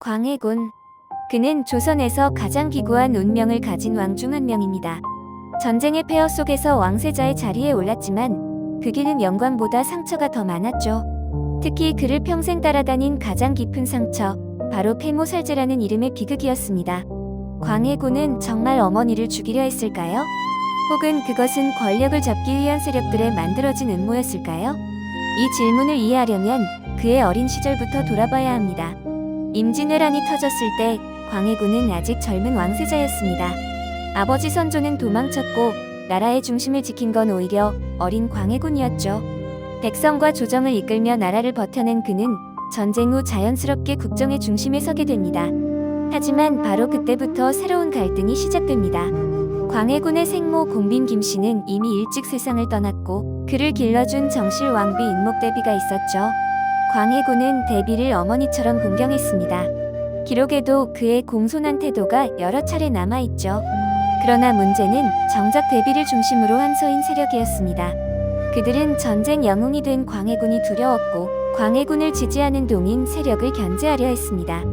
광해군. 그는 조선에서 가장 기구한 운명을 가진 왕 중 한 명입니다. 전쟁의 폐허 속에서 왕세자의 자리에 올랐지만 그 길은 영광보다 상처가 더 많았죠. 특히 그를 평생 따라다닌 가장 깊은 상처, 바로 폐모살제라는 이름의 비극이었습니다. 광해군은 정말 어머니를 죽이려 했을까요? 혹은 그것은 권력을 잡기 위한 세력들의 만들어진 음모였을까요? 이 질문을 이해하려면 그의 어린 시절부터 돌아봐야 합니다. 임진왜란이 터졌을 때 광해군은 아직 젊은 왕세자였습니다. 아버지 선조는 도망쳤고 나라의 중심을 지킨 건 오히려 어린 광해군이었죠. 백성과 조정을 이끌며 나라를 버텨낸 그는 전쟁 후 자연스럽게 국정의 중심에 서게 됩니다. 하지만 바로 그때부터 새로운 갈등이 시작됩니다. 광해군의 생모 공빈 김씨는 이미 일찍 세상을 떠났고 그를 길러준 정실 왕비 인목대비가 있었죠. 광해군은 대비를 어머니처럼 공경했습니다. 기록에도 그의 공손한 태도가 여러 차례 남아있죠. 그러나 문제는 정작 대비를 중심으로 한 서인 세력이었습니다. 그들은 전쟁 영웅이 된 광해군이 두려웠고 광해군을 지지하는 동인 세력을 견제하려 했습니다.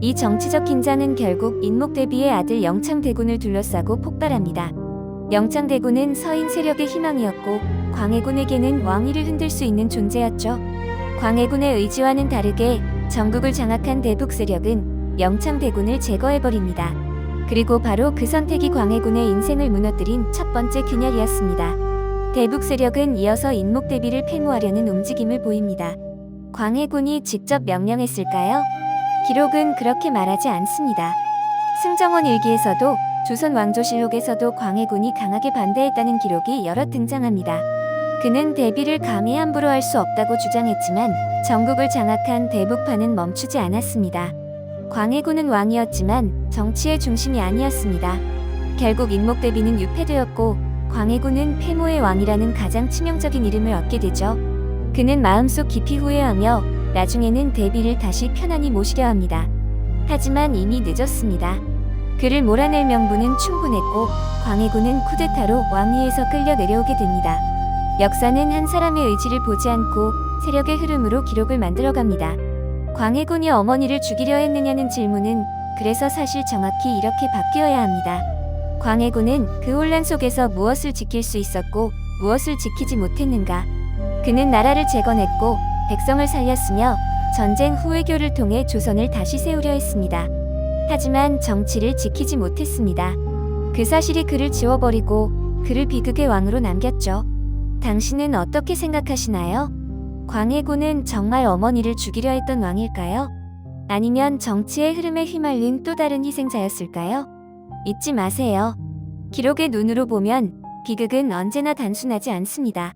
이 정치적 긴장은 결국 인목대비의 아들 영창대군을 둘러싸고 폭발합니다. 영창대군은 서인 세력의 희망이었고 광해군에게는 왕위를 흔들 수 있는 존재였죠. 광해군의 의지와는 다르게 전국을 장악한 대북 세력은 영창대군을 제거해버립니다. 그리고 바로 그 선택이 광해군의 인생을 무너뜨린 첫 번째 균열이었습니다. 대북 세력은 이어서 인목 대비를 폐모하려는 움직임을 보입니다. 광해군이 직접 명령했을까요? 기록은 그렇게 말하지 않습니다. 승정원 일기에서도 조선 왕조실록에서도 광해군이 강하게 반대했다는 기록이 여러 등장합니다. 그는 대비를 감히 함부로 할 수 없다고 주장했지만 전국을 장악한 대북파는 멈추지 않았습니다. 광해군은 왕이었지만 정치의 중심이 아니었습니다. 결국 인목 대비는 유폐되었고 광해군은 폐모의 왕이라는 가장 치명적인 이름을 얻게 되죠. 그는 마음속 깊이 후회하며 나중에는 대비를 다시 편안히 모시려 합니다. 하지만 이미 늦었습니다. 그를 몰아낼 명분은 충분했고 광해군은 쿠데타로 왕위에서 끌려 내려오게 됩니다. 역사는 한 사람의 의지를 보지 않고 세력의 흐름으로 기록을 만들어갑니다. 광해군이 어머니를 죽이려 했느냐는 질문은 그래서 사실 정확히 이렇게 바뀌어야 합니다. 광해군은 그 혼란 속에서 무엇을 지킬 수 있었고 무엇을 지키지 못했는가? 그는 나라를 재건했고 백성을 살렸으며 전쟁 후 외교를 통해 조선을 다시 세우려 했습니다. 하지만 정치를 지키지 못했습니다. 그 사실이 그를 지워버리고 그를 비극의 왕으로 남겼죠. 당신은 어떻게 생각하시나요? 광해군은 정말 어머니를 죽이려 했던 왕일까요? 아니면 정치의 흐름에 휘말린 또 다른 희생자였을까요? 잊지 마세요. 기록의 눈으로 보면 비극은 언제나 단순하지 않습니다.